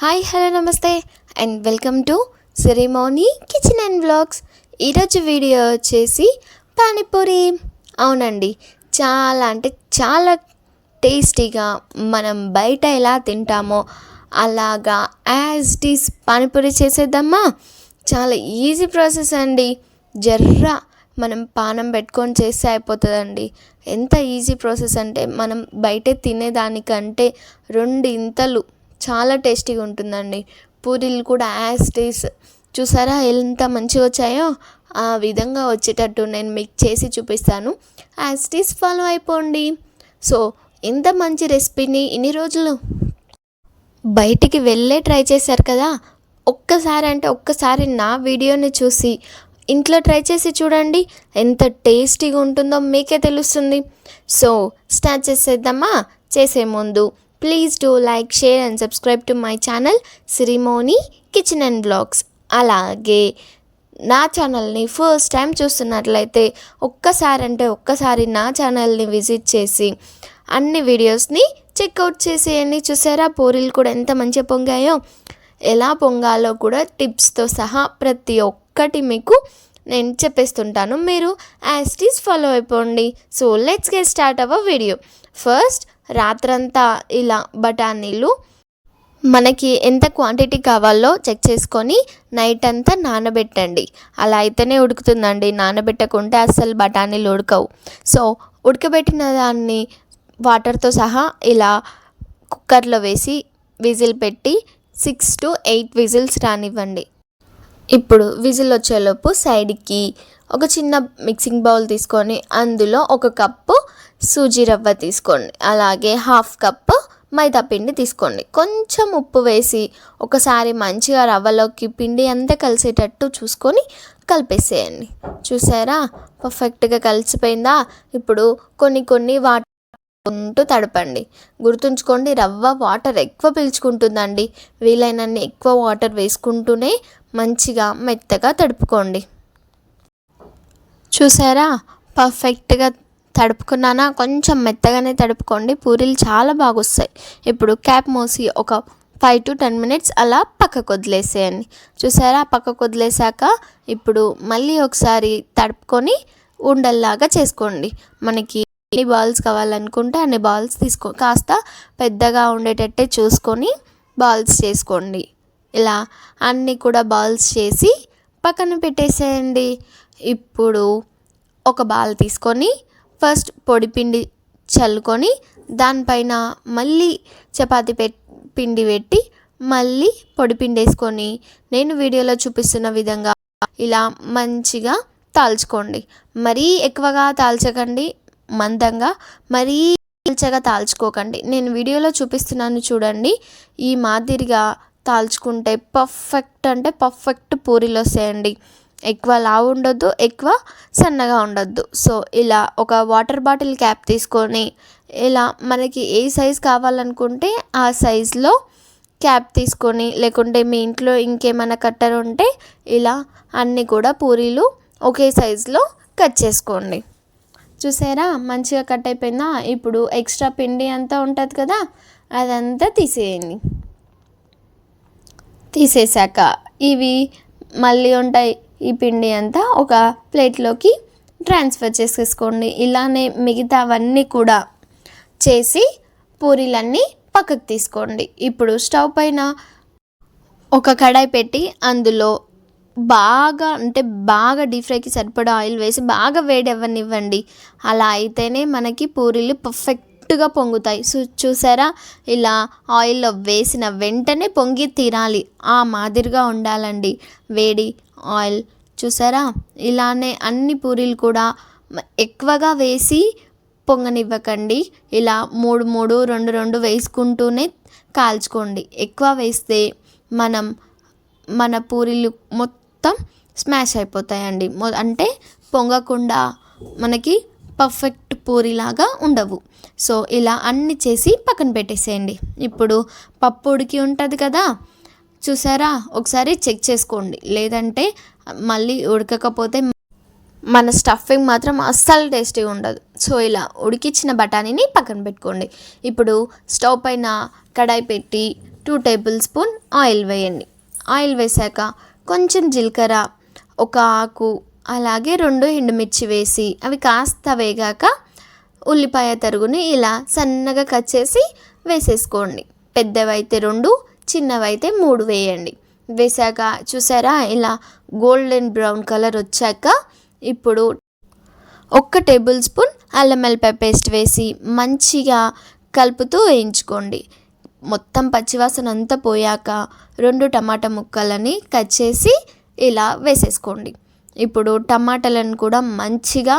Hi hello నమస్తే. And welcome to Sirimoni kitchen and blogs ఈరోజు video వచ్చేసి పానీపూరి. అవునండి చాలా అంటే చాలా టేస్టీగా మనం బయట ఎలా తింటామో అలాగా యాజ్ ఇట్ ఈస్ పానీపూరి చేసేద్దామా చాలా ఈజీ ప్రాసెస్ అండి. జర్ర మనం పానం పెట్టుకొని చేస్తే అయిపోతుందండి. ఎంత ఈజీ ప్రాసెస్ అంటే మనం బయట తినేదానికంటే రెండు ఇంతలు చాలా టేస్టీగా ఉంటుందండి. పూరీలు కూడా యాజ్ టేస్ చూసారా ఎంత మంచిగా వచ్చాయో? ఆ విధంగా వచ్చేటట్టు నేను మీకు చేసి చూపిస్తాను. యాజ్ టీస్ ఫాలో అయిపోండి. సో ఇంత మంచి రెసిపీని ఇన్ని రోజులు బయటికి వెళ్ళే ట్రై చేశారు కదా? ఒక్కసారి అంటే ఒక్కసారి నా వీడియోని చూసి ఇంట్లో ట్రై చేసి చూడండి. ఎంత టేస్టీగా ఉంటుందో మీకే తెలుస్తుంది. సో స్టార్ట్ చేసేద్దామా? చేసే ముందు please do like share and subscribe to my channel Sirimoni kitchen and blogs అలాగే నా ఛానల్ని ఫస్ట్ టైం చూస్తున్నట్లయితే ఒక్కసారి అంటే ఒక్కసారి నా ఛానల్ని విజిట్ చేసి అన్ని వీడియోస్ని చెక్అవుట్ చేసేయండి. చూసారా? పూరీలు కూడా ఎంత మంచిగా పొంగాయో? ఎలా పొంగాలో కూడా టిప్స్తో సహా ప్రతి ఒక్కటి మీకు నేను చెప్పేస్తుంటాను. మీరు యాస్టీస్ ఫాలో అయిపోండి. So let's get start our video first రాత్రంతా ఇలా బఠానీలు మనకి ఎంత క్వాంటిటీ కావాలో చెక్ చేసుకొని నైట్ అంతా నానబెట్టండి. అలా అయితేనే ఉడుకుతుందండి. నానబెట్టకుంటే అస్సలు బఠానీలు ఉడకవు. సో ఉడకబెట్టిన దాన్ని వాటర్తో సహా ఇలా కుక్కర్లో వేసి విజిల్ పెట్టి సిక్స్ టు ఎయిట్ విజిల్స్ రానివ్వండి. ఇప్పుడు విజిల్ వచ్చేలోపు సైడ్కి ఒక చిన్న మిక్సింగ్ బౌల్ తీసుకొని అందులో ఒక కప్పు సూజీ రవ్వ తీసుకోండి. అలాగే హాఫ్ కప్పు మైదా పిండి తీసుకోండి. కొంచెం ఉప్పు వేసి ఒకసారి మంచిగా రవ్వలోకి పిండి అంతా కలిసేటట్టు చూసుకొని కలిపేసేయండి. చూసారా? పర్ఫెక్ట్గా కలిసిపోయిందా? ఇప్పుడు కొన్ని కొన్ని వాటర్ ఉంటూ తడపండి. గుర్తుంచుకోండి రవ్వ వాటర్ ఎక్కువ పీల్చుకుంటుందండి. వీలైనన్ని ఎక్కువ వాటర్ వేసుకుంటూనే మంచిగా మెత్తగా తడుపుకోండి. చూసారా? పర్ఫెక్ట్గా తడుపుకున్నానా? కొంచెం మెత్తగానే తడుపుకోండి. పూరీలు చాలా బాగా వస్తాయి ఇప్పుడు క్యాప్ మూసి ఒక ఫైవ్ టు టెన్ మినిట్స్ అలా పక్కకు వదిలేసేయండి. చూసారా? పక్కకు వదిలేసాక ఇప్పుడు మళ్ళీ ఒకసారి తడుపుకొని ఉండల్లాగా చేసుకోండి. మనకి ఎన్ని బాల్స్ కావాలనుకుంటే అన్ని బాల్స్ తీసుకో కాస్త పెద్దగా ఉండేటట్టే చూసుకొని బాల్స్ చేసుకోండి. ఇలా అన్నీ కూడా బాల్స్ చేసి పక్కన పెట్టేసేయండి. ఇప్పుడు ఒక బాల్ తీసుకొని ఫస్ట్ పొడిపిండి చల్లుకొని దానిపైన మళ్ళీ చపాతి పె పిండి పెట్టి మళ్ళీ పొడిపిండి వేసుకొని నేను వీడియోలో చూపిస్తున్న విధంగా ఇలా మంచిగా తాల్చుకోండి. మరీ ఎక్కువగా తాల్చకండి మందంగా మరీ పల్చగా తాల్చుకోకండి. నేను వీడియోలో చూపిస్తున్నాను చూడండి ఈ మాదిరిగా తాల్చుకుంటే పర్ఫెక్ట్ అంటే పర్ఫెక్ట్ పూరీలు వస్తాయండి. ఎక్కువ లావు ఉండొద్దు ఎక్కువ సన్నగా ఉండొద్దు. సో ఇలా ఒక వాటర్ బాటిల్ క్యాప్ తీసుకొని ఇలా మనకి ఏ సైజ్ కావాలనుకుంటే ఆ సైజులో క్యాప్ తీసుకొని లేకుంటే మీ ఇంట్లో ఇంకేమైనా కట్టర్ ఉంటే ఇలా అన్నీ కూడా పూరీలు ఒకే సైజులో కట్ చేసుకోండి. చూసారా? మంచిగా కట్ అయిపోయిందా? ఇప్పుడు ఎక్స్ట్రా పిండి అంతా ఉంటుంది కదా అదంతా తీసేయండి. తీసేసాక ఇవి మళ్ళీ ఉంటాయి ఈ పిండి అంతా ఒక ప్లేట్లోకి ట్రాన్స్ఫర్ చేసేసుకోండి. ఇలానే మిగతావన్నీ కూడా చేసి పూరీలన్నీ పక్కకు తీసుకోండి. ఇప్పుడు స్టవ్ పైన ఒక కడాయి పెట్టి అందులో బాగా అంటే బాగా డీప్ ఫ్రైకి సరిపడా ఆయిల్ వేసి బాగా వేడి అవ్వనివ్వండి అలా అయితేనే మనకి పూరీలు పర్ఫెక్ట్ పర్ఫెక్ట్గా పొంగుతాయి. సో చూసారా? ఇలా ఆయిల్లో వేసిన వెంటనే పొంగి తీరాలి. ఆ మాదిరిగా ఉండాలండి. వేడి ఆయిల్ చూసారా? ఇలానే అన్ని పూరీలు కూడా ఎక్కువగా వేసి పొంగనివ్వకండి. ఇలా మూడు మూడు రెండు రెండు వేసుకుంటూనే కాల్చుకోండి. ఎక్కువ వేస్తే మనం మన పూరీలు మొత్తం స్మాష్ అయిపోతాయండి. అంటే పొంగకుండా మనకి పర్ఫెక్ట్ పూరిలాగా ఉండవు. సో ఇలా అన్ని చేసి పక్కన పెట్టేసేయండి. ఇప్పుడు పప్పు ఉడికి ఉంటుంది కదా చూసారా? ఒకసారి చెక్ చేసుకోండి. లేదంటే మళ్ళీ ఉడకకపోతే మన స్టఫింగ్ మాత్రం అస్సలు టేస్టీగా ఉండదు. సో ఇలా ఉడికిచ్చిన బఠానీని పక్కన పెట్టుకోండి. ఇప్పుడు స్టవ్ పైన కడాయి పెట్టి టూ టేబుల్ స్పూన్ ఆయిల్ వేయండి. ఆయిల్ వేసాక కొంచెం జీలకర్ర ఒక ఆకు అలాగే రెండు ఎండుమిర్చి వేసి అవి కాస్త వేగాక ఉల్లిపాయ తరుగుని ఇలా సన్నగా కట్ చేసి వేసేసుకోండి. పెద్దవైతే రెండు చిన్నవైతే మూడు వేయండి. వేసాక చూసారా ఇలా గోల్డెన్ బ్రౌన్ కలర్ వచ్చాక ఇప్పుడు ఒక్క టేబుల్ స్పూన్ అల్లం వెల్లిపాయ పేస్ట్ వేసి మంచిగా కలుపుతూ వేయించుకోండి. మొత్తం పచ్చివాసన అంతా పోయాక రెండు టమాటా ముక్కలని కట్ చేసి ఇలా వేసేసుకోండి. ఇప్పుడు టమాటాలను కూడా మంచిగా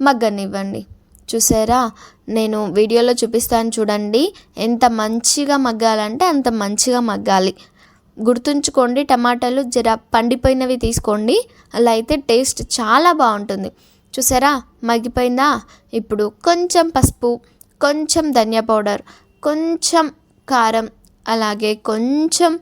మగ్గనివ్వండి. చూసారా? నేను వీడియోలో చూపిస్తాను చూడండి. ఎంత మంచిగా మగ్గాలంటే అంత మంచిగా మగ్గాలి. గుర్తుంచుకోండి టమాటాలు జర పండిపోయినవి తీసుకోండి. అలా అయితే టేస్ట్ చాలా బాగుంటుంది. చూసారా? మగ్గిపోయిందా? ఇప్పుడు కొంచెం పసుపు కొంచెం ధనియా పౌడర్ కొంచెం కారం అలాగే కొంచెం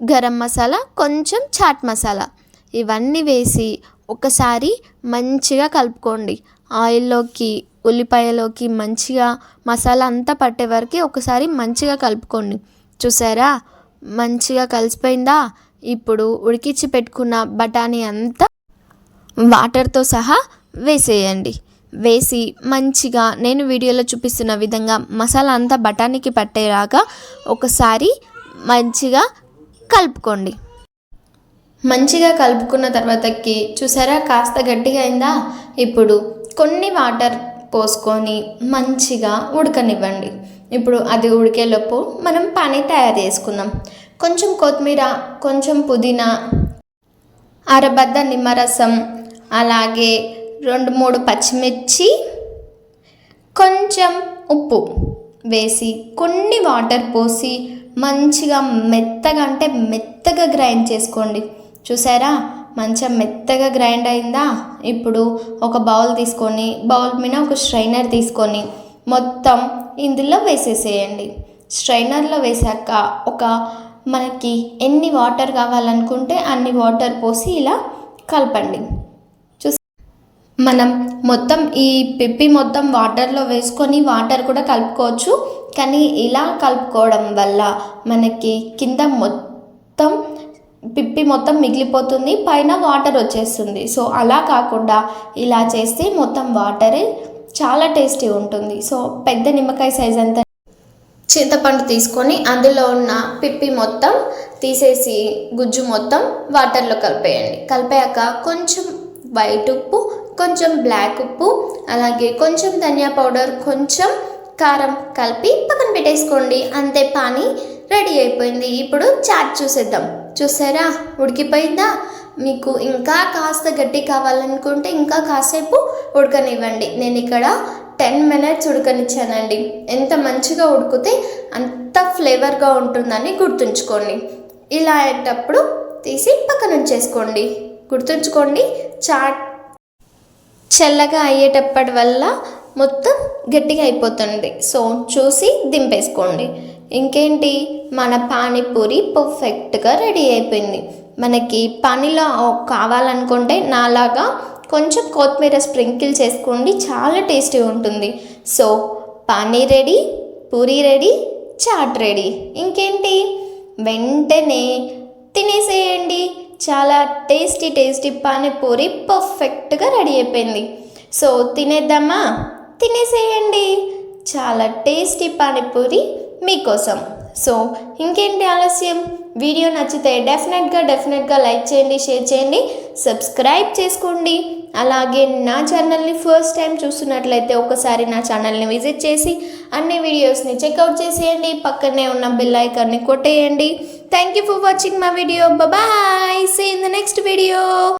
గరం మసాలా కొంచెం చాట్ మసాలా ఇవన్నీ వేసి ఒకసారి మంచిగా కలుపుకోండి. ఆయిల్లోకి ఉల్లిపాయలోకి మంచిగా మసాలా అంతా పట్టే వరకు ఒకసారి మంచిగా కలుపుకోండి. చూసారా? మంచిగా కలిసిపోయిందా? ఇప్పుడు ఉడికించి పెట్టుకున్న బఠానీ అంతా వాటర్తో సహా వేసేయండి. వేసి మంచిగా నేను వీడియోలో చూపిస్తున్న విధంగా మసాలా అంతా బఠానీకి పట్టేలాగా ఒకసారి మంచిగా కలుపుకోండి. మంచిగా కలుపుకున్న తర్వాతకి చూసారా? కాస్త గట్టిగా అయిందా? ఇప్పుడు కొన్ని వాటర్ పోసుకొని మంచిగా ఉడకనివ్వండి. ఇప్పుడు అది ఉడికేలోపు మనం పని తయారు చేసుకుందాం. కొంచెం కొత్తిమీర కొంచెం పుదీనా అరబద్ద నిమ్మరసం అలాగే రెండు మూడు పచ్చిమిర్చి కొంచెం ఉప్పు వేసి కొన్ని వాటర్ పోసి మంచిగా మెత్తగా అంటే మెత్తగా గ్రైండ్ చేసుకోండి. చూసారా? మంచిగా మెత్తగా గ్రైండ్ అయిందా? ఇప్పుడు ఒక బౌల్ తీసుకొని బౌల్ మీద ఒక స్ట్రైనర్ తీసుకొని మొత్తం ఇందులో వేసేసేయండి. స్ట్రైనర్లో వేసాక ఒక మనకి ఎన్ని వాటర్ కావాలనుకుంటే అన్ని వాటర్ పోసి ఇలా కలపండి. చూసి మనం మొత్తం ఈ పిప్పి మొత్తం వాటర్లో వేసుకొని వాటర్ కూడా కలుపుకోవచ్చు. కానీ ఇలా కలుపుకోవడం వల్ల మనకి కింద మొత్తం పిప్పి మొత్తం మిగిలిపోతుంది పైన వాటర్ వచ్చేస్తుంది. సో అలా కాకుండా ఇలా చేస్తే మొత్తం వాటరే చాలా టేస్టీ ఉంటుంది. సో పెద్ద నిమ్మకాయ సైజ్ అంతా చింతపండు తీసుకొని అందులో ఉన్న పిప్పి మొత్తం తీసేసి గుజ్జు మొత్తం వాటర్లో కలిపేయండి. కలిపాక కొంచెం వైట్ ఉప్పు కొంచెం బ్లాక్ ఉప్పు అలాగే కొంచెం ధనియా పౌడర్ కొంచెం కారం కలిపి పక్కన పెట్టేసుకోండి. అంతే పానీ రెడీ అయిపోయింది. ఇప్పుడు చాట్ చూసేద్దాం. చూసారా? ఉడికిపోయిందా? మీకు ఇంకా కాస్త గట్టి కావాలనుకుంటే ఇంకా కాసేపు ఉడకనివ్వండి. నేను ఇక్కడ టెన్ మినిట్స్ ఉడకనిచ్చానండి. ఎంత మంచిగా ఉడికితే అంత ఫ్లేవర్గా ఉంటుందని గుర్తుంచుకోండి. ఇలా అయ్యేటప్పుడు తీసి పక్కన ఉంచేసుకోండి. గుర్తుంచుకోండి చాట్ చల్లగా అయ్యేటప్పటి వల్ల మొత్తం గట్టిగా అయిపోతుంది. సో చూసి దింపేసుకోండి. ఇంకేంటి? మన పానీపూరి పర్ఫెక్ట్గా రెడీ అయిపోయింది. మనకి పనిలో కావాలనుకుంటే నాలాగా కొంచెం కొత్తిమీర స్ప్రింకిల్ చేసుకోండి చాలా టేస్టీగా ఉంటుంది. So pani ready puri ready chaat ready. ఇంకేంటి? వెంటనే తినేసేయండి. చాలా టేస్టీ టేస్టీ పానీపూరి పర్ఫెక్ట్గా రెడీ అయిపోయింది. సో తినేద్దామా? తినేసేయండి. చాలా టేస్టీ పానీపూరి మీకోసం. సో ఇంకేంటి ఆలస్యం? వీడియో నచ్చితే డెఫినెట్గా డెఫినెట్గా లైక్ చేయండి షేర్ చేయండి సబ్స్క్రైబ్ చేసుకోండి. అలాగే నా ఛానల్ని ఫస్ట్ టైం చూస్తున్నట్లయితే ఒకసారి నా ఛానల్ని విజిట్ చేసి అన్ని వీడియోస్ని చెక్అవుట్ చేసేయండి. పక్కనే ఉన్న బెల్ ఐకాన్ని కొట్టేయండి. Thank you for watching my video bye see in the next video